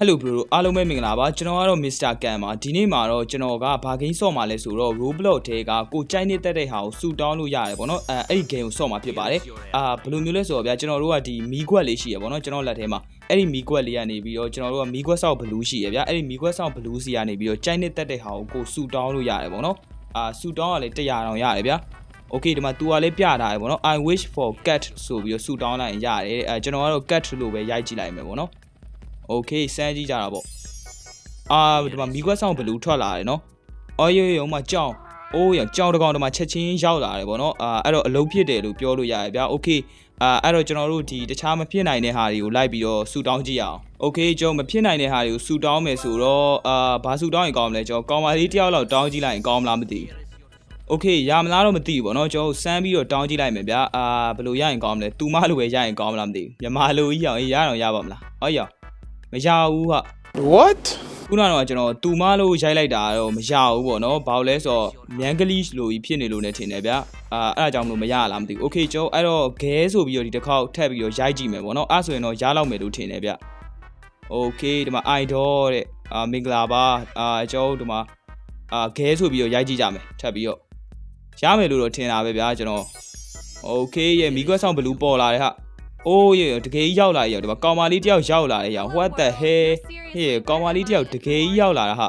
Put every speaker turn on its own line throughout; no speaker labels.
Hello bro အားလုံးပဲမင်္ဂလာပါကျွန်တော်ကတော့ Mr. Kan ပါဒီနေ့မှာတော့ကျွန်တော်ကဘာဂိမ်းဆော့မှာလဲဆိုတော့ Roblox ထဲကကိုကြိုက်နေတတ်တဲ့ဟာကိုစူတောင်းလို့ရတယ်ဗောနော်အဲအဲ့ဒီ game ကိုဆော့မှာဖြစ်ပါတယ်အာဘယ်လိုမျိုးလဲဆိုတော့ဗျာကျွန်တော်တို့ကဒီမီးခွက်လေးရှိရဗောနော်ကျွန်တော်လက်ထဲမှာအဲ့ဒီမီးခွက်လေးကနေပြီးတော့ကျွန်တော်တို့ကမီးခွက်ဆောက်ဘလူးရှိရဗျာအဲ့ဒီမီးခွက်ဆောက်ဘလူးစီကနေပြီးတော့ကြိုက်နေတတ်တဲ့ဟာကိုကိုစူတောင်းလို့ရတယ်ဗောနော်အာစူတောင်းကလည်း100တောင်ရတယ်ဗျာ Okay ဒီမှာ तू ကလည်းပြထားတယ်ဗောနော် I wish for cat ဆိုပြီးတော့စူတောင်းလိုက်ရင်ရတယ်အဲကျွန်တော်ကတော့ cat လို့ပဲရိုက်ကြည့်လိုက်မယ်ဗောနော် Okay စမ်းကြည့်ကြတာဗောအာဒီမှာမီကွက်ဆောင်ဘလူးထွက်လာတယ်နော်။အော်ရိုးရိုးမှကြောင်အိုးရကြောင်တကောင်ဒီမှာချက်ချင်းရောက်လာတယ်ဗောနော်။အာအဲ့တော့အလုံးဖြစ်တယ်လို့ပြောလို့ရတယ်ဗျာ။ Okay အာအဲ့တော့ကျွန်တော်တို့ဒီတခြားမဖြစ်နိုင်တဲ့ဟာတွေကိုလိုက်ပြီးတော့ဆူတောင်းကြည့်ရအောင်။ Okay ကျွန်တော်မဖြစ်နိုင်တဲ့ဟာတွေကိုဆူတောင်းမယ်ဆိုတော့အာဘာဆူတောင်းရင်ကောင်းမလဲကျွန်တော်ကောင်မလေးတယောက်လောက်တောင်းကြည့်လိုက်ရင်ကောင်းမလားမသိဘူး။ Okay ရမလားတော့မသိဘူးဗောနော်ကျွန်တော်စမ်းပြီးတော့တောင်းကြည့်လိုက်မယ်ဗျာအာဘယ်လိုရရင်ကောင်းမလဲတူမလိုပဲရရင်ကောင်းမလားမသိဘူးမြန်မာလိုကြီးအောင်အေးရအောင်ရပါမလားဟောရ မရဘူးဟာ
what
ခုနကတော့ကျွန်တော်တူမလို့ရိုက်လိုက်တာတော့မရဘူးပေါ့နော်ဘာလို့လဲဆိုတော့မြန်ကလေးလိုကြီးဖြစ်နေလို့ ਨੇ ထင်တယ်ဗျအာအဲ့ဒါကြောင့်မလို့မရလားမသိဘူး okay ကျွန်တော်အဲ့တော့ဂဲဆိုပြီးတော့ဒီတစ်ခေါက်ထပ်ပြီးတော့ရိုက်ကြည့်မယ်ပေါ့နော်အဲ့ဆိုရင်တော့ရလောက်မယ်လို့ထင်တယ်ဗျ okay ဒီမှာ idol တဲ့အာမင်္ဂလာပါအာကျွန်တော်ဒီမှာအာဂဲဆိုပြီးတော့ရိုက်ကြည့်ကြမယ်ထပ်ပြီးတော့ရမယ်လို့တော့ထင်တာပဲဗျာကျွန်တော် okay ရဲ့မိကွက်ဆောင်ဘလူးပေါ်လာတဲ့ဟာ အိုးရေတကယ်ကြီးရောက်လာရေဒီမှာကောင်မလေးတယောက်ရောက်လာတယ်ရော what the hell ဟေးကောင်မလေးတယောက်တကယ်ကြီးရောက်လာတာဟာ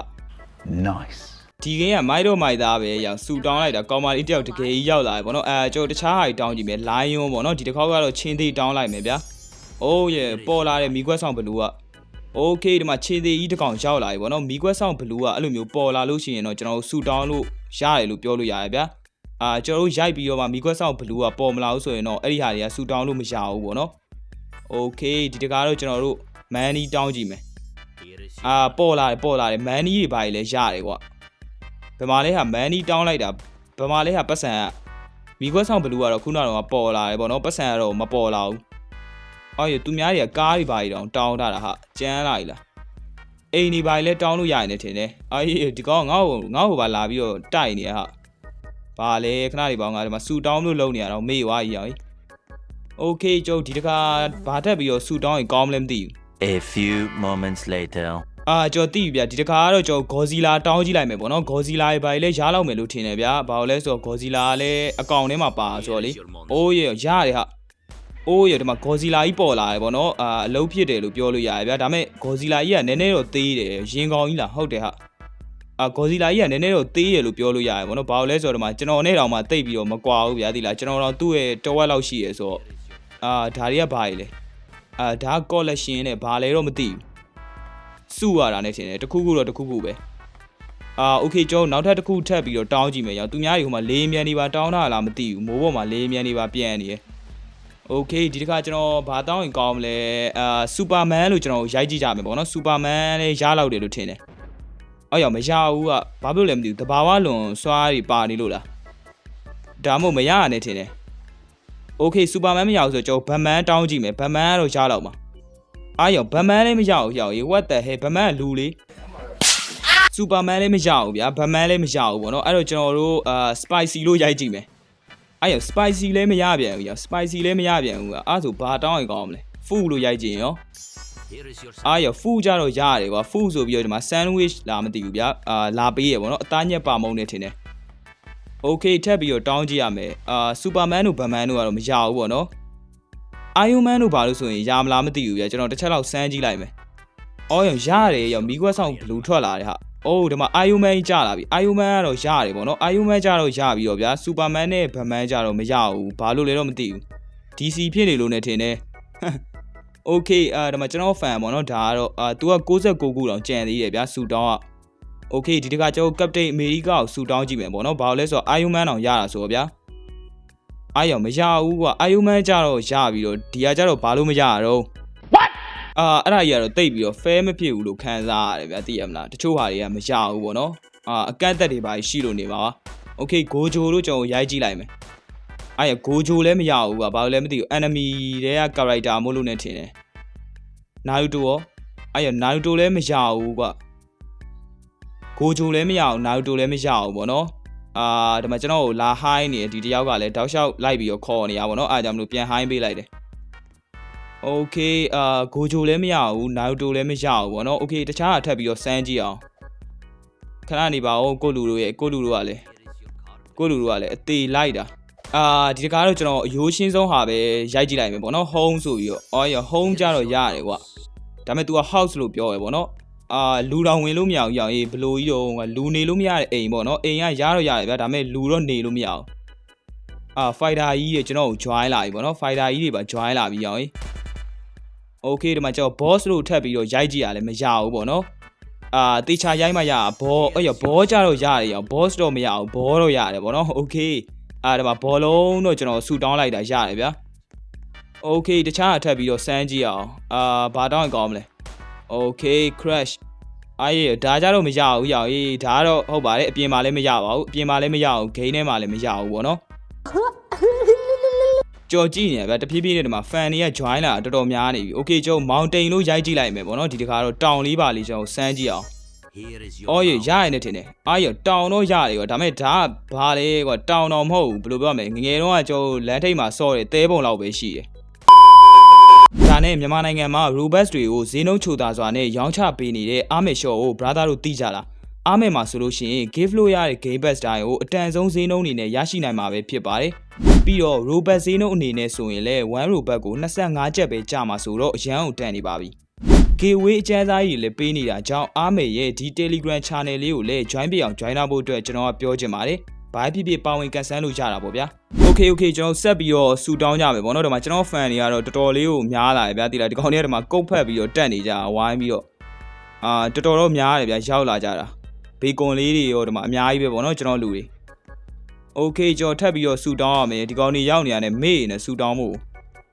Nice.
ဒီကင်းကမိုက်တော့မိုက်သားပဲရောင်ဆူတောင်းလိုက်တာကောင်မလေးတယောက်တကယ်ကြီးရောက်လာတယ်ဗောနော်အဲကျွန်တော်တခြားဟာကြီးတောင်းကြည့်မယ်လိုင်းယွန်းဗောနော်ဒီတစ်ခေါက်ကတော့ချင်းသေးတောင်းလိုက်မယ်ဗျာအိုးရေပေါ်လာတဲ့မီကွက်ဆောင်ဘလူးကโอเคဒီမှာချင်းသေးကြီးတစ်ကောင်ရောက်လာပြီဗောနော်မီကွက်ဆောင်ဘလူးကအဲ့လိုမျိုးပေါ်လာလို့ရှိရင်တော့ကျွန်တော်တို့ဆူတောင်းလို့ရတယ်လို့ပြောလို့ရတယ်ဗျာ အာကျွန်တော်တို့ရိုက်ပြီးတော့မှမီကွက်ဆောင်ဘလူးကပေါ်မလာဘူးဆိုရင်တော့အဲ့ဒီဟာတွေကဆူတောင်းလို့မရဘူးဗောနော်โอเคဒီတကားတော့ကျွန်တော်တို့မန်နီတောင်းကြည့်မယ်အာပေါ်လာတယ်ပေါ်လာတယ်မန်နီတွေဘာတွေလဲရတယ်ကွာ ဘယ်မှာလဲဟာမန်နီတောင်းလိုက်တာဘယ်မှာလဲဟာပတ်စံကမီခွက်ဆောင်ဘလူးကတော့ခုနကတော့ပေါ်လာတယ်ပေါ့နော်ပတ်စံကတော့မပေါ်လာဘူးအော်ရသူများတွေကကားတွေပါကြီးတောင်တောင်းထားတာဟာကျန်းလာ E လားအိမ်ဒီပါကြီးလဲတောင်းလို့ရရင်လည်းထင်တယ်အော်ရဒီကောင်ငါ့ကိုငါ့ကိုပါလာပြီးတော့တိုက်နေရဟာ ဘာလဲခဏလေးပေါင်းငါဒီမှာဆူတောင်းလို့လုံနေရတော့မေ့သွားကြီးရောโอเคကျုပ်ဒီတခါဘာတက်ပြီးတော့ဆူတောင်းရင်ကောင်းမလဲမသိဘူး
A few moments later.
အာကျွန်တော်သိပြီဗျာဒီတစ်ခါကတော့ကျွန်တော်ဂေါ်ဇီလာတောင်းကြည့်လိုက်မယ်ပေါ့နော်ဂေါ်ဇီလာရဲ့ဘာလဲရားလောက်မယ်လို့ထင်တယ်ဗျာဘာလို့လဲဆိုတော့ဂေါ်ဇီလာကလည်းအကောင့်ထဲမှာပါဆိုတော့လေအိုးရရတယ်ဟာအိုးရဒီမှာဂေါ်ဇီလာကြီးပေါ်လာတယ်ပေါ့နော်အာအလုံးဖြစ်တယ်လို့ပြောလို့ရတယ်ဗျာဒါပေမဲ့ဂေါ်ဇီလာကြီးကနည်းနည်းတော့သေးတယ်ရင်ကောင်ကြီးလားဟုတ်တယ်ဟာ အာဂေါ်ဇီလာကြီးကနည်းနည်းတော့သေးရလို့ပြောလို့ရတယ်ပေါ့နော်ဘာလို့လဲဆိုတော့ဒီမှာကျွန်တော်နဲ့တောင်မှတိတ်ပြီးတော့မကွာဘူးဗျာဒီလားကျွန်တော်တော့သူ့ရဲ့တဝက်လောက်ရှိရဆိုတော့အာဒါတွေကဘာကြီးလဲအာဒါကော်လက်ရှင်နဲ့ဘာလဲတော့မသိဘူး စုရတာနဲ့ထင်တယ်တခုခုတော့တခုခုပဲအာโอเคကျွန်တော်နောက်ထပ်တစ်ခုထပ်ပြီးတော့တောင်းကြည့်မယ်ရောသူများကြီးဟိုမှာလေးမြန်နေပါတောင်းတာလားမသိဘူးမိုးပေါ်မှာလေးမြန်နေပါပြန်နေရယ်โอเคဒီတစ်ခါကျွန်တော်ဘာတောင်းရင်ကောင်းမလဲအာစူပါမန်လို့ကျွန်တော်ရိုက်ကြည့်ကြမယ်ပေါ့နော်စူပါမန်လေးရလောက်တယ်လို့ထင်တယ် အော်ရောမရဘူးကဘာဖြစ်လို့လဲမသိဘူးတဘာဝလွန်စွားတွေပါနေလို့လားဒါမှမဟုတ်မရရနဲ့ထင်တယ်โอเคစူပါမန်မရဘူးဆိုတော့ကျွန်တော်ဘတ်မန်တောင်းကြည့်မယ်ဘတ်မန်ကတော့ရလောက်မှာ အားရောဗမန်လည်းမရဘူးရောက်ရေ what the hell ဗမန်ကလူလေစူပါမန်လည်းမရဘူးဗျာဗမန်လည်းမရဘူးပေါ့နော်အဲ့တော့ကျွန်တော်တို့အာ spicy လို့ရိုက်ကြည့်မယ်အဲ့ရော spicy လည်းမရပြန်ဘူးရော spicy လည်းမရပြန်ဘူးအဲ့ဆိုဘာတောင်းရင်ကောင်းမလဲ food လို့ရိုက်ကြည့်ရင်ရော အားရော food ကြတော့ရတယ်ကွာ food ဆိုပြီးတော့ဒီမှာ sandwich လာမသိဘူးဗျာအာလာပေးရပေါ့နော်အသားညက်ပါမုံနဲ့ထင်တယ် okay ထပ်ပြီးတော့တောင်းကြည့်ရမယ်အာ superman တို့ဗမန်တို့ကတော့မရဘူးပေါ့နော် Iron Man တို့ဘာလို့ဆိုရင်ရာမလားမသိဘူးဗျာကျွန်တော်တစ်ချက်လောက်စမ်းကြည့်လိုက်မယ်။အော်ရောရတယ်ရောမီးခွက်ဆောင်ဘလူးထွက်လာတယ်ဟာ။အိုးဒီမှာ Iron Man ကြာလာပြီ။ Iron Man ကတော့ရတယ်ပေါ့နော်။ Iron Man ကြာတော့ရပြီတော့ဗျာ။ Superman နဲ့ Batman ကြာတော့မရဘူး။ဘာလို့လဲတော့မသိဘူး။ DC ဖြစ်နေလို့နဲ့ထင်တယ်။ Okay အာဒီမှာကျွန်တော် fan ပေါ့နော်ဒါကတော့အာ तू က69ခုတောင်ကြံသေးတယ်ဗျာ။ဆူတောင်းက Okay ဒီတခါကျွန်တော် Captain America ကိုဆူတောင်းကြည့်မယ်ပေါ့နော်။ဘာလို့လဲဆိုတော့ Iron Man တောင်ရတာဆိုတော့ဗျာ။အားရောမရဘူးကွာအာယုမန်းကြတော့ရပြီးတော့ဒီကကြတော့ဘာလို့မရရတော့ What အာအဲ့ဒါကြီးကတော့တိတ်ပြီးတော့ fair မဖြစ်ဘူးလို့ခံစားရတယ်ဗျာသိရမလားတချို့ဟာတွေကမရဘူးပေါ့နော်အာအကန့်အသတ်တွေပါရှိလို့နေပါ Okay ဂိုဂျိုလို့ကျွန်တော်ရိုက်ကြည့်လိုက်မယ် အဲ့ရဂိုဂျိုလည်းမရဘူးကွာဘာလို့လဲမသိဘူး enemy တွေက character မို့လို့နေထင်တယ်နာရူတိုရောအဲ့ရနာရူတိုလည်းမရဘူးကွာဂိုဂျိုလည်းမရဘူးနာရူတိုလည်းမရဘူးပေါ့နော် အာဒီမှာကျွန်တော်ကိုလာ high နေတယ်ဒီတယောက်ကလည်းတောက်လျှောက်လိုက်ပြီးတော့ခေါ်နေရပါတော့အားကြောင့်မလို့ပြန် high ပေးလိုက်တယ်။ โอเคအာဂိုဂျိုလည်းမရဘူးနာရူတိုလည်းမရဘူးဗောနော်โอเคတခြားအထပ်ပြီးတော့စမ်းကြည့်အောင်ခဏနေပါဦးကိုလူတို့ရဲ့ကိုလူတို့ကလည်းကိုလူတို့ကလည်းအသေးလိုက်တာ အာဒီတကားတော့ကျွန်တော်အယိုးရှင်းဆုံးဟာပဲရိုက်ကြည့်လိုက်မယ်ပေါ့နော် home ဆိုပြီးတော့အော်ရ home ကြတော့ရတယ်ကွာဒါပေမဲ့ तू က house လို့ပြောရယ်ပေါ့နော်အာလူတော်ဝင်လို့မရဘူးရောင်အေးဘလို့ကြီးတော့လူနေလို့မရတဲ့အိမ်ပေါ့နော်အိမ်ကရတော့ရတယ်ဗျာဒါပေမဲ့လူတော့နေလို့မရအောင်အာ fighter ကြီးတွေကျွန်တော်ကို join လာပြီပေါ့နော် fighter ကြီးတွေပါ join လာပြီရောင်အေး okay ဒီမှာကျွန်တော် boss လို့ထပ်ပြီးတော့ရိုက်ကြည့်ရလဲမရဘူးပေါ့နော်အာတေချာရိုက်မှရဘောအဲ့ရဘောကြတော့ရတယ်ရောင် boss တော့မရအောင်ဘောတော့ရတယ်ပေါ့နော် okay အာဒီမှာဘောလုံးတော့ကျွန်တော်ဆူတောင်းလိုက်တာရတယ်ဗျာโอเคတခြားအထပ်ပြီးတော့စမ်းကြည့်အောင်အာဘာတောင်းရင်ကောင်းမလဲโอเค crash အားရဒါကြတော့မရဘူးရောအေးဒါကတော့ဟုတ်ပါတယ်အပြင်မှာလည်းမရပါဘူးအပြင်မှာလည်းမရဘူးဂိမ်းထဲမှာလည်းမရဘူးပေါ့နော်ကြော်ကြည့်နေရဗျတဖြည်းဖြည်းနဲ့ဒီမှာ fan တွေက join လာတာတော်တော်များနေပြီ okay ကျွန်တော် mountain လို့ရိုက်ကြည့်လိုက်မယ်ပေါ့နော်ဒီတခါတော့တောင်လေးပါလေးကျွန်တော်စမ်းကြည့်အောင် အော်ရရရနေထင်တယ်အားရတောင်တော့ရတယ်ကွာဒါပေမဲ့ဒါကဘာလဲကွာတောင်တော့မဟုတ်ဘူးဘယ်လိုပြောမလဲငငယ်တော့ကကျွန်တော်လမ်းထိပ်မှာစော့တယ်တဲပုံလောက်ပဲရှိတယ်ဒါနဲ့မြန်မာနိုင်ငံမှာ Robust တွေကိုဈေးနှုန်းချိုတာစွာနဲ့ရောင်းချပေးနေတဲ့အာမေရှော့ကို brother တို့သိကြလားအာမေမှာဆိုလို့ရှိရင် give လို့ရတဲ့ game pass တိုင်းကိုအတန်ဆုံးဈေးနှုန်းအနေနဲ့ရရှိနိုင်မှာပဲဖြစ်ပါတယ်ပြီးတော့ Robust ဈေးနှုန်းအနေနဲ့ဆိုရင်လည်း1 Robust ကို25ကျပ်ပဲကြာမှာဆိုတော့အရန်အောင်တန်နေပါပြီ gateway အကျန်းစားကြီးလည်းပေးနေတာကြောင့်အားမေရဲ့ဒီ Telegram channel လေးကိုလည်း join ပြအောင် join လာဖို့အတွက်ကျွန်တော်ကပြောချင်ပါတယ်။ဘာဖြစ်ဖြစ်ပါဝင်ကန်ဆန်းလို့ရတာပေါ့ဗျာ။ Okay okay ကျွန်တော်ဆက်ပြီးတော့ဆူတောင်းကြမယ်ပေါ့နော်။ဒီမှာကျွန်တော် fan တွေကတော့တော်တော်လေးကိုများလာတယ်ဗျာ။ဒီလားဒီကောင်တွေကဒီမှာကုတ်ဖက်ပြီးတော့တက်နေကြဝိုင်းပြီးတော့အာတော်တော်တော့များတယ်ဗျာရောက်လာကြတာ။ဘေကွန်လေးတွေရောဒီမှာအများကြီးပဲပေါ့နော်ကျွန်တော်လူတွေ။ Okay ကျွန်တော်ထပ်ပြီးတော့ဆူတောင်းရမယ်ဒီကောင်တွေရောက်နေရတယ်မေ့နေဆူတောင်းဖို့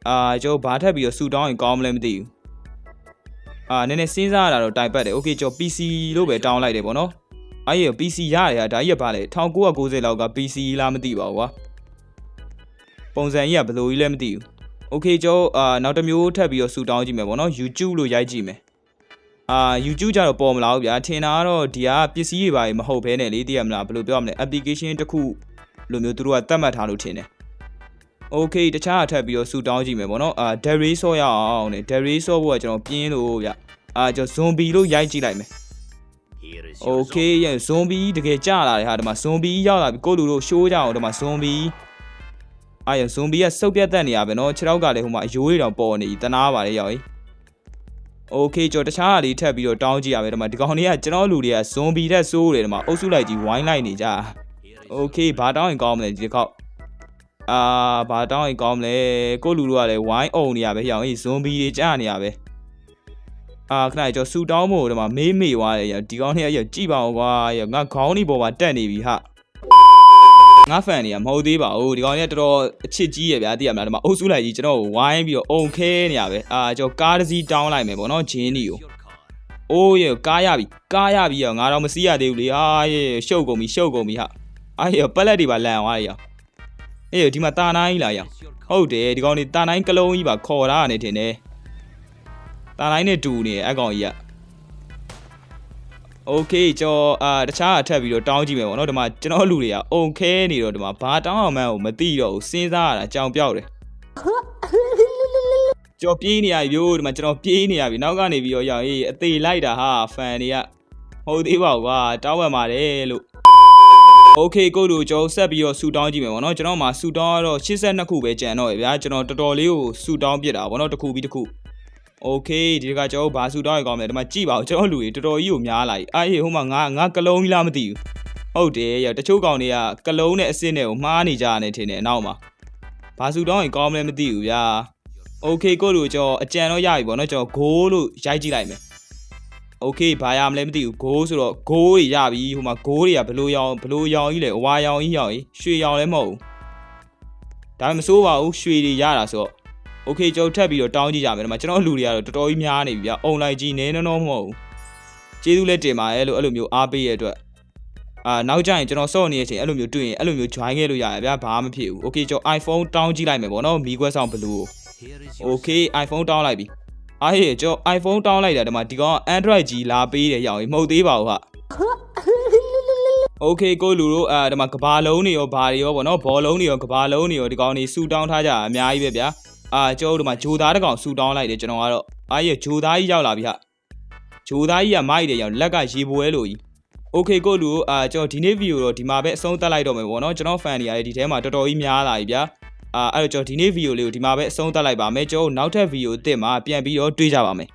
အာကျွန်တော်ဘာထပ်ပြီးတော့ဆူတောင်းရင်ကောင်းမလဲမသိဘူး။ အာနည်းနည်းစဉ်းစားရတာတော့တိုင်ပတ်တယ်။ Okay ကျွန်တော် PC လို့ပဲတောင်းလိုက်တယ်ပေါ့နော်။အဲ့ရ PC ရတယ်ဟာဒါကြီးကဘာလဲ1990လောက်က PC လားမသိပါဘူးကွာ။ပုံစံကြီးကဘယ်လိုကြီးလဲမသိဘူး။ Okay ကျွန်တော်အာနောက်တစ်မျိုးထပ်ပြီးတော့ဆူတောင်းကြည့်မယ်ပေါ့နော်။ YouTube လို့ရိုက်ကြည့်မယ်။အာ YouTube ကြတော့ပေါ်မလာဘူးဗျာ။ထင်တာကတော့ဒီကပစ္စည်းတွေပါမဟုတ်ဘဲနဲ့လေသိရမလားဘယ်လိုပြောမလဲ application တစ်ခုလိုမျိုးသူတို့ကသတ်မှတ်ထားလို့ထင်တယ်။ Okay တခြားအထပ်ပြီးတော့ဆူတောင်းကြည့်မယ်ပေါ့နော်အာ Derry ဆော့ရအောင်နဲ့ Derry ဆော့ဖို့ကကျွန်တော်ပြင်းလို့ဗျအာကျွန်တော် zombie လို့ရိုက်ကြည့်လိုက်မယ် Okay ရ zombie တကယ်ကြာလာတယ်ဟာဒီမှာ zombie ရောက်လာပြီကိုလူတို့ရှိုးကြအောင်ဒီမှာ zombie အာရ zombie ကစုပ်ပြတ်တက်နေရပဲเนาะခြေထောက်ကလည်းဟိုမှာအယိုးတွေတောင်ပေါ်နေပြီတနာပါလေရောက်ကြီး Okay ကျွန်တော်တခြားဟာလေးထပ်ပြီးတော့တောင်းကြည့်ရမယ်ဒီမှာဒီကောင်တွေကကျွန်တော်လူတွေက zombie တက်ဆိုးတယ်ဒီမှာအုပ်စုလိုက်ကြီးဝိုင်းလိုက်နေကြ Okay ဘာတောင်းရင်ကောင်းမလဲဒီတစ်ခေါက် အာဘာတောင်းရင်ကောင်းမလဲကိုလူတို့ကလည်းဝိုင်းအုံနေရပဲဟောင်အေးဇွန်ဘီတွေကြာနေရပဲအာခဏကျွန်တော်ဆူတောင်းဖို့ဒီမှာမေးမေးသွားတယ်ရဒီကောင်းနေရကြည့်ပါဦးကွာရငါခေါင်းနေပေါ်မှာတက်နေပြီဟာငါဖန်နေရမဟုတ်သေးပါဘူးဒီကောင်နေတော်တော်အချစ်ကြီးရဗျာသိရမလားဒီမှာအုပ်စုလိုက်ကြီးကျွန်တော်ကိုဝိုင်းပြီးတော့အုံခဲနေရပဲအာကျွန်တော်ကားတစ်စီးတောင်းလိုက်မယ်ပေါ့နော်ဂျင်းနီကိုအိုးရကားရပြီကားရပြီရငါတော့မစီးရသေးဘူးလေအာရရှုပ်ကုန်ပြီရှုပ်ကုန်ပြီဟာအာရပက်လက်တွေပါလန်သွားရရ အေးဒီမှာတာနိုင်လာရအောင်ဟုတ်တယ်ဒီကောင်နေတာနိုင်ကလုံးကြီးပါခေါ်တာကနေတင်တယ်တာနိုင်နဲ့တူနေတယ်အကောင်ကြီးကโอเคကျွန်တော်အာတခြားအထက်ပြီးတော့တောင်းကြည့်မယ်ပေါ့နော်ဒီမှာကျွန်တော်လူတွေကအုံခဲနေတော့ဒီမှာဘာတောင်းအောင်မှန်းကိုမသိတော့ဘူးစဉ်းစားရတာကြောင်ပြောက်တယ်ကျွန်တော်ပြေးနေရပြီဗျို့ဒီမှာကျွန်တော်ပြေးနေရပြီနောက်ကနေပြီးတော့ရောက်အေးအသေးလိုက်တာဟာဖန်တွေကဟုတ်သေးပါဘူးကွာတောင်းပန်ပါတယ်လို့ โอเคကိုတို့ကျွန်တော်ဆက်ပြီးတော့ဆူတောင်းကြည့်မယ်ဗောနော်ကျွန်တော်မှာဆူတောင်းကတော့82ခုပဲကြံတော့ရဗျာကျွန်တော်တော်တော်လေးကိုဆူတောင်းပြစ်တာဗောနော်တစ်ခုပြီးတစ်ခုโอเคဒီကကျွန်တော်ဘာဆူတောင်းရကောင်းမလဲဒီမှာကြည့်ပါဦးကျွန်တော်လူတွေတော်တော်ကြီးကိုများလာပြီအားဟေးဟိုမှာငါငါကလုံးကြီးလားမသိဘူးဟုတ်တယ်ရတချို့ကောင်တွေကကလုံးနဲ့အစစ်နဲ့ကိုမှားနေကြရတယ်ထင်တယ်အနောက်မှာဘာဆူတောင်းရင်ကောင်းမလဲမသိဘူးဗျာโอเคကိုတို့ကျွန်တော်အကြံတော့ရပြီဗောနော်ကျွန်တော်ဂိုးလို့ရိုက်ကြည့်လိုက်မယ် โอเคဘာရမလဲမသိဘူးဂိုးဆိုတော့ဂိုးတွေရပြီဟိုမှာဂိုးတွေကဘလို့ရောင်ဘလို့ရောင်ကြီးလဲအဝါရောင်ကြီးရောင်ကြီးရွှေရောင်လည်းမဟုတ်ဘူးဒါပေမဲ့မစိုးပါဘူးရွှေတွေရတာဆိုတော့โอเคကျွန်တော်ထပ်ပြီးတော့တောင်းကြည့်ကြမယ်ဒီမှာကျွန်တော်လူတွေကတော့တော်တော်ကြီးများနေပြီဗျအုံလိုက်ကြီးနည်းနည်းတော့မဟုတ်ဘူးကျေးဇူးလည်းတင်ပါတယ်လို့အဲ့လိုမျိုးအားပေးရတဲ့အတွက်အာနောက်ကျရင်ကျွန်တော်စော့နေတဲ့အချိန်အဲ့လိုမျိုးတွေ့ရင်အဲ့လိုမျိုး join ခဲ့လို့ရတယ်ဗျာဘာမှမဖြစ်ဘူးโอเคကျွန်တော် iPhone တောင်းကြည့်လိုက်မယ်ပေါ့နော်မီကွက်ဆောင်ဘလူးကို โอเค iPhone တောင်းလိုက်ပြီ အားဟေ့ကျွန်တော် iPhone တောင်းလိုက်တာဒီမှာဒီကောင်က Android ကြီးလာပေးတယ်ရောင်ကြီးမဟုတ်သေးပါဘူးဟာโอเคကိုလူတို့အာဒီမှာကဘာလုံးတွေရောဘာတွေရောဗောနော်ဘောလုံးတွေရောကဘာလုံးတွေရောဒီကောင်တွေစူတောင်းထားကြတာအများကြီးပဲဗျာ အာကျွန်တော်တို့ဒီမှာဂျိုသားတစ်ကောင်ဆူတောင်းလိုက်တယ်ကျွန်တော်ကတော့အာရဲ့ဂျိုသားကြီးရောက်လာပြီဟာဂျိုသားကြီးကမိုက်တယ်ရောက်လက်ကရေပွဲလို့ကြီး Okay ကိုလူအာကျွန်တော်ဒီနေ့ဗီဒီယိုတော့ဒီမှာပဲအဆုံးသတ်လိုက်တော့မယ်ပေါ့နော်ကျွန်တော် fan တွေအားဒီထဲမှာတော်တော်ကြီးများလာပြီဗျာ အာအဲ့တော့ကျွန်တော်ဒီနေ့ဗီဒီယိုလေးကိုဒီမှာပဲအဆုံးသတ်လိုက်ပါမယ်ကျွန်တော်နောက်ထပ်ဗီဒီယိုအသစ်မှာပြန်ပြီးတော့တွေ့ကြပါမယ်